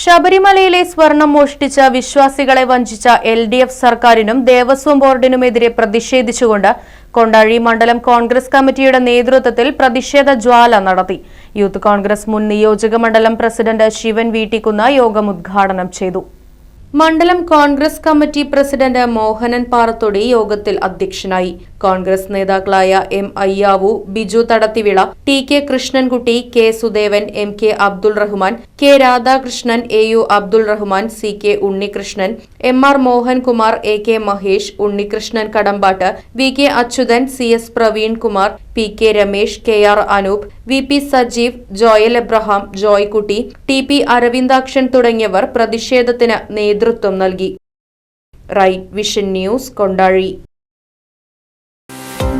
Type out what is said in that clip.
ശബരിമലയിലെ സ്വർണം മോഷ്ടിച്ച വിശ്വാസികളെ വഞ്ചിച്ച എൽ ഡി എഫ് സർക്കാരിനും ദേവസ്വം ബോർഡിനുമെതിരെ പ്രതിഷേധിച്ചുകൊണ്ട് കൊണ്ടാഴി മണ്ഡലം കോൺഗ്രസ് കമ്മിറ്റിയുടെ നേതൃത്വത്തിൽ പ്രതിഷേധ ജ്വാല നടത്തി. യൂത്ത് കോൺഗ്രസ് മുൻ നിയോജക മണ്ഡലം പ്രസിഡന്റ് ശിവൻ വീട്ടിക്കുന്ന യോഗം ഉദ്ഘാടനം ചെയ്തു. മണ്ഡലം കോൺഗ്രസ് കമ്മിറ്റി പ്രസിഡന്റ് മോഹനൻ പാറത്തൊടി യോഗത്തിൽ അധ്യക്ഷനായി. കോൺഗ്രസ് നേതാക്കളായ M Ayyavu Biju Thadathivila T K Krishnankutty K Sudevan M K Abdul Rahman K Radhakrishnan A U Abdul Rahman C K Unnikrishnan M R Mohankumar A K Mahesh Unnikrishnan Kadambattu V K Achuthan C S Praveen Kumar P K Ramesh K R Anoop V P Sajeev Joel Abraham Joykutty T P Aravindakshan തുടങ്ങിയവർ പ്രതിഷേധത്തിന് നേതൃത്വം നൽകി. Right vision news Kondazhi.